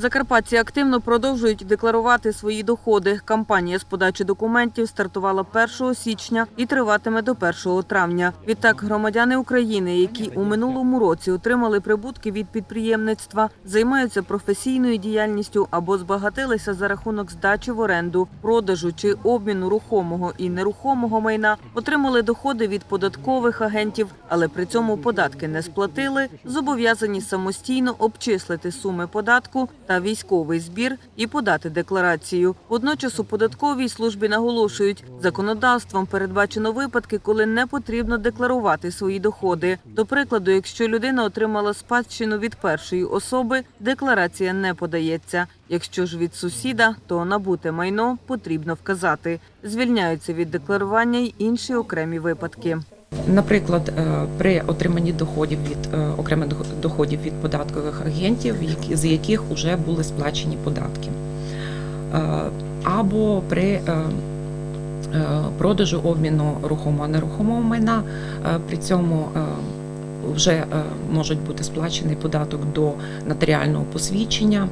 Закарпатці активно продовжують декларувати свої доходи. Кампанія з подачі документів стартувала 1 січня і триватиме до 1 травня. Відтак громадяни України, які у минулому році отримали прибутки від підприємництва, займаються професійною діяльністю або збагатилися за рахунок здачі в оренду, продажу чи обміну рухомого і нерухомого майна, отримали доходи від податкових агентів, але при цьому податки не сплатили, зобов'язані самостійно обчислити суми податку та військовий збір і подати декларацію. Водночас у податковій службі наголошують, законодавством передбачено випадки, коли не потрібно декларувати свої доходи. До прикладу, якщо людина отримала спадщину від першої особи, декларація не подається. Якщо ж від сусіда, то набуте майно потрібно вказати. Звільняються від декларування й інші окремі випадки. Наприклад, е, при отриманні доходів від е, окремих доходів від податкових агентів, з яких вже були сплачені податки, Е, або при продажу обміну рухомого нерухомого майна, при цьому вже е, можуть бути сплачений податок до нотаріального посвідчення,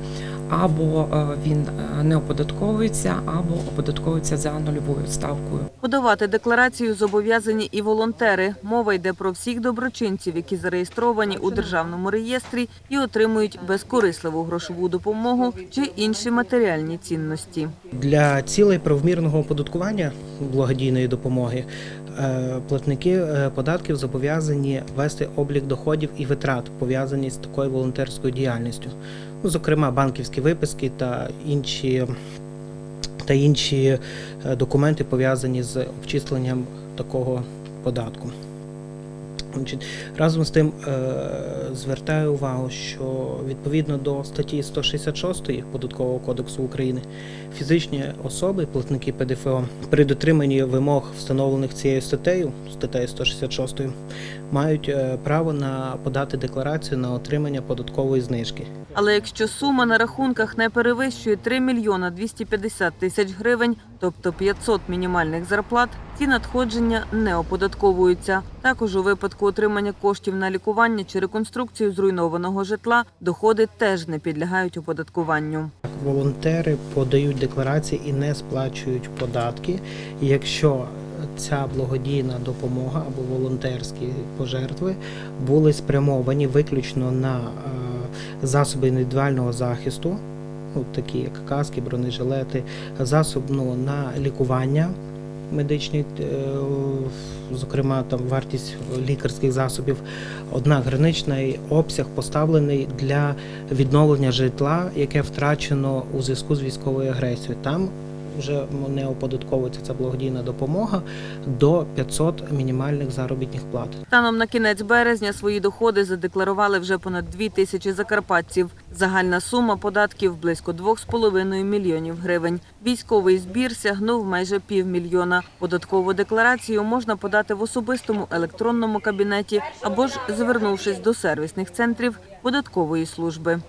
або е, він е, не оподатковується, або оподатковується за нульовою ставкою. Подавати декларацію зобов'язані і волонтери. Мова йде про всіх доброчинців, які зареєстровані у державному реєстрі і отримують безкорисливу грошову допомогу чи інші матеріальні цінності. Для цілей правомірного оподаткування благодійної допомоги платники е, податків зобов'язані вести облік доходів і витрат, пов'язані з такою волонтерською діяльністю, ну, зокрема банківські виписки та інші, та інші е, документи пов'язані з обчисленням такого податку. Разом з тим е, звертаю увагу, що відповідно до статті 166 Податкового кодексу України фізичні особи, платники ПДФО, при дотриманні вимог, встановлених цією статтею, статтею 166, мають е, право на подати декларацію на отримання податкової знижки. Але якщо сума на рахунках не перевищує 3 мільйона 250 тисяч гривень, тобто 500 мінімальних зарплат, ці надходження не оподатковуються. Також у випадку отримання коштів на лікування чи реконструкцію зруйнованого житла доходи теж не підлягають оподаткуванню. Волонтери подають декларації і не сплачують податки, якщо ця благодійна допомога або волонтерські пожертви були спрямовані виключно на е, засоби індивідуального захисту, такі як каски, бронежилети, засоб ну, на лікування медичні, е, зокрема там вартість лікарських засобів. Однак граничний обсяг поставлений для відновлення житла, яке втрачено у зв'язку з військовою агресією. Там вже не оподатковується ця благодійна допомога до 500 мінімальних заробітних плат. Станом на кінець березня свої доходи задекларували вже понад 2 тисячі закарпатців. Загальна сума податків близько 2,5 мільйонів гривень. Військовий збір сягнув майже півмільйона. Податкову декларацію можна подати в особистому електронному кабінеті або ж звернувшись до сервісних центрів податкової служби.